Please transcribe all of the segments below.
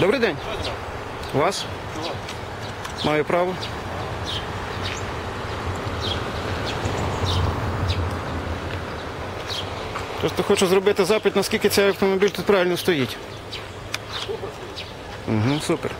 Добрий день. Вас? Маю право. Просто хочу зробити запит, наскільки цей автомобіль тут правильно стоїть. Угу, супер.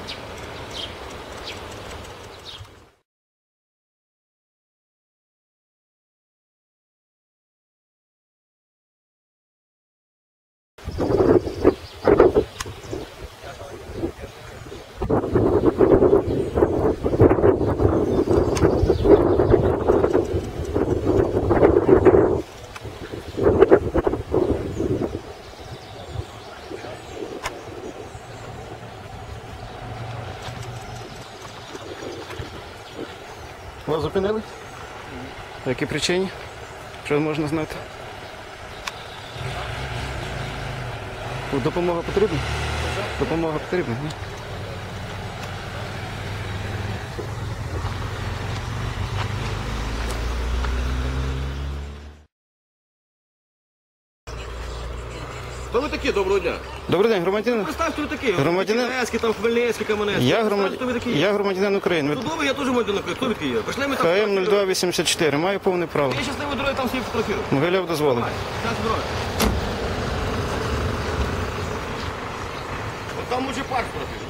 Вас зупинили? По якій причині? Що можна знати? Допомога потрібна? Допомога потрібна, ні? Хто ви такі? Доброго дня. Добрий день, громадянин. Представте, хто ви такі. Громадянин- Хмельницький, там Хмельницький, Кам'янецький. Я, Представте, громад... хто ви такі. я громадянин України. Чудово, я теж громадянин України. Хто ви такі є? Пішли ми там. КМ 0284. Маю повне право. Я щасливо дороги там всі фотографірую. Могиляв дозволив. Зараз дороги. От там може парк фотографірувати.